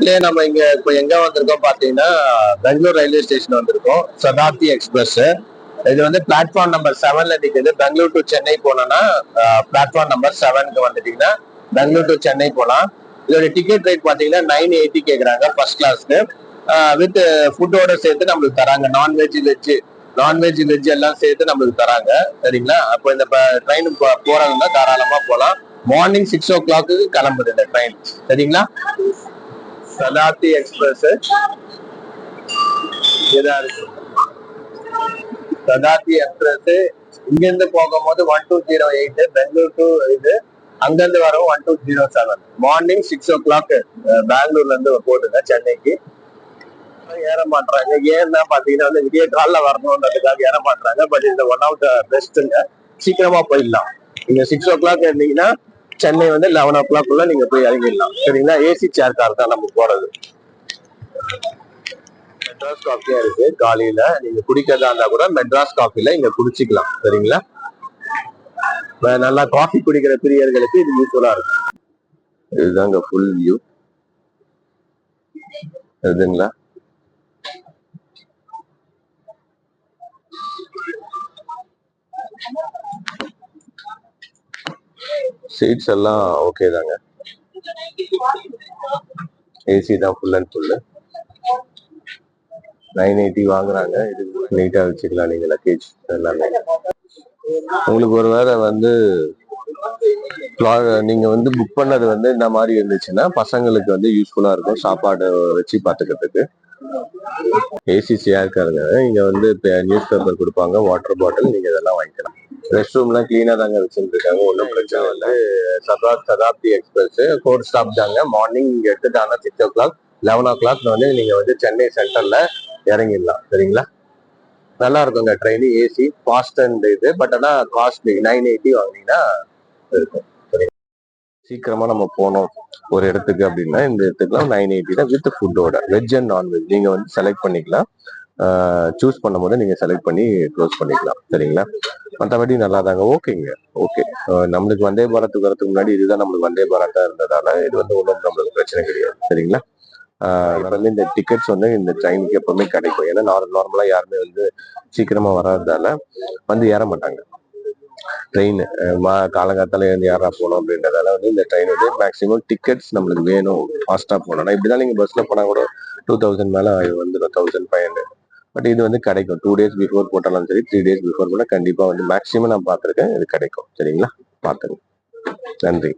பக்கத்துலயே நம்ம இங்க இப்போ எங்க வந்திருக்கோம் பாத்தீங்கன்னா பெங்களூர் ரயில்வே ஸ்டேஷன் வந்திருக்கோம் சதாப்தி எக்ஸ்பிரஸ். இது வந்து பிளாட்ஃபார்ம் நம்பர் செவன்ல நிக்குது. பெங்களூர் டு சென்னை போனோம்னா பிளாட்ஃபார்ம் நம்பர் செவனுக்கு வந்துட்டீங்கன்னா பெங்களூர் டு சென்னை போகலாம் இதோட டிக்கெட் ரேட் பாத்தீங்கன்னா நைன் எயிட்டி கேட்குறாங்க ஃபர்ஸ்ட் கிளாஸ்க்கு வித் ஃபுட்டோட சேர்த்து நம்மளுக்கு தராங்க. நான்வெஜ் வெஜ் நான்வெஜ் வெஜ் எல்லாம் சேர்த்து நம்மளுக்கு தராங்க. சரிங்களா? அப்போ இந்த ட்ரெயின் போறாங்கன்னா தாராளமா போகலாம் மார்னிங் சிக்ஸ் ஓ கிளாக்கு கிளம்புது இந்த ட்ரெயின் சரிங்களா? சதாப்தி எக்ஸ்பிரஸ். இதான் இருக்கு? சதாப்தி எக்ஸ்பிரஸ். இங்கிருந்து போகும்போது one two zero eight Bangalore to இது. அங்கிருந்து வரும் one two zero seven morning six o'clock பெங்களூர்ல இருந்து போட்டுங்க சென்னைக்கு. ஏற மாட்டாங்க ஏன்னா பாத்தீங்கன்னா வந்து விடிய காலில் வரணுன்றதுக்காக ஏற மாட்டாங்க பட் இந்த ஒன் ஆஃப் த பெஸ்ட்டுங்க சீக்கிரமா போயிடலாம். நீங்க சிக்ஸ் ஓ கிளாக் இருந்தீங்கன்னா சென்னை வந்து லெவன் ஓ கிளாக் உள்ள நீங்க போய் இறங்கிடலாம். சரிங்களா? ஏசி சேர் கார் தான் நம்ம போறது. மெட்ராஸ் காஃபியா இருக்கு. காலையில நீங்க குடிக்கிறதா இருந்தா கூட மெட்ராஸ் காஃபில இங்க குடிச்சிக்கலாம். சரிங்களா? நல்லா காஃபி குடிக்கிற பிரியர்களுக்கு இது யூஸ்ஃபுல்லா இருக்கும். இதுதாங்க ஃபுல் வியூ இதுங்களா சீட்ஸ் எல்லாம் ஓகே தாங்க. ஏசி தான் full and full nine eighty வாங்குறாங்க. இது நீட்டாக வச்சுக்கலாம் நீங்கள் லக்கேஜ் எல்லாமே. உங்களுக்கு ஒரு வேளை வந்து நீங்க வந்து புக் பண்ணது வந்து இந்த மாதிரி இருந்துச்சுன்னா பசங்களுக்கு வந்து யூஸ்ஃபுல்லா இருக்கும். சாப்பாடு வச்சு பாத்துக்கிறதுக்கு. ஏசி இருக்காருங்க இங்க வந்து நியூஸ் பேப்பர் கொடுப்பாங்க. வாட்டர் பாட்டில் நீங்க இதெல்லாம் வாங்கிக்கலாம். ரெஸ்ட் ரூம்லாம் கிளீனா தாங்க வச்சுட்டு இருக்காங்க ஒன்றும் பிரச்சனை இல்லை. சதா சதாப்தி எக்ஸ்பிரஸ் ஃபோர் ஸ்டாப் தாங்க. மார்னிங் இங்க எடுத்துட்டாங்கன்னா six o'clock eleven o'clock வந்து நீங்க வந்து சென்னை சென்டர்ல இறங்கிடலாம். சரிங்களா? நல்லா இருக்குங்க. ட்ரெயின் ஏசி ஃபாஸ்ட் அண்ட் இது. பட் ஆனா காஸ்ட்லி நைன் எயிட்டி வாங்கினீங்கன்னா இருக்கும்? சீக்கிரமா நம்ம போனோம் ஒரு இடத்துக்கு அப்படின்னா இந்த இடத்துக்குலாம் நைன் எயிட்டி தான் வித் ஃபுட்டோட வெஜ் அண்ட் நான்வெஜ் நீங்க வந்து செலக்ட் பண்ணிக்கலாம். சூஸ் பண்ணும்போது நீங்க செலக்ட் பண்ணி க்ளோஸ் பண்ணிக்கலாம். சரிங்களா? மற்றபடி நல்லா தாங்க ஓகேங்க. ஓகே. நம்மளுக்கு வந்தே பாரத்துக்கு வரதுக்கு முன்னாடி இதுதான் நம்மளுக்கு வந்தே பாரத்தா இருந்ததால இது வந்து ஒன்றும் நம்மளுக்கு பிரச்சனை கிடையாது. சரிங்களா? ஆஹ் வந்து இந்த டிக்கெட்ஸ் வந்து இந்த ட்ரெயினுக்கு எப்பவுமே கிடைக்கும். ஏன்னா நார்மலா யாருமே வந்து சீக்கிரமா வராததால வந்து ஏற மாட்டாங்க. ட்ரெயின் காலங்காத்தால இருந்து யாரா போகணும் அப்படின்றதால வந்து இந்த ட்ரெயின் வந்து மேக்ஸிமம் டிக்கெட்ஸ் நம்மளுக்கு வேணும். ஃபாஸ்ட்டாக போகணும்னா இப்படிதான் நீங்கள் பஸ்ஸில் போனால் கூட டூ தௌசண்ட் மேலே வந்துடும் தௌசண்ட் ஃபைவ் ஹண்ட்ரட் பட் இது வந்து கிடைக்கும். டூ டேஸ் பிஃபோர் போட்டாலும் சரி த்ரீ டேஸ் பிஃபோர் போனா கண்டிப்பாக வந்து மேக்ஸிமம் நான் பார்த்துருக்கேன் இது கிடைக்கும். சரிங்களா? பார்த்துங்க நன்றி.